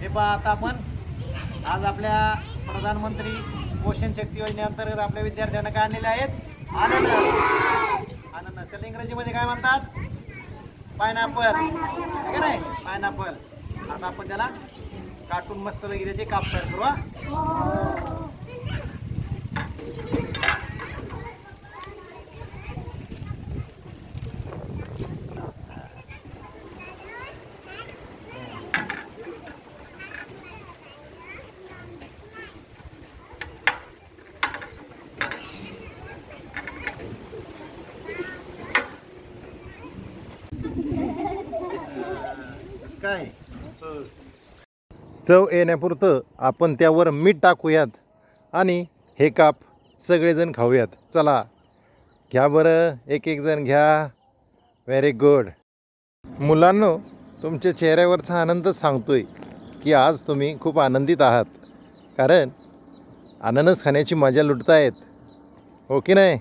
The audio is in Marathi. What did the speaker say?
हे पहा आता आपण. आज आपल्या प्रधानमंत्री पोषण शक्ती योजनेअंतर्गत आपल्या विद्यार्थ्यांना काय आणलेले आहेत? आनंद. आनंद. त्याला इंग्रजीमध्ये काय म्हणतात? पायनॅपल ठीक नाही? पायनॅपल आता आपण त्याला काटून मस्त वगैरे त्याचे काप तयार करू काय? चव येण्यापुरतं आपण त्यावर मीठ टाकूयात आणि हे काप सगळेजण खाऊयात. चला घ्या बरं एक एक जण घ्या. व्हेरी गुड मुलांनो तुमच्या चेहऱ्यावरचा आनंदच सांगतोय की आज तुम्ही खूप आनंदित आहात. कारण अननस खाण्याची मजा लुटतायत. हो की नाही?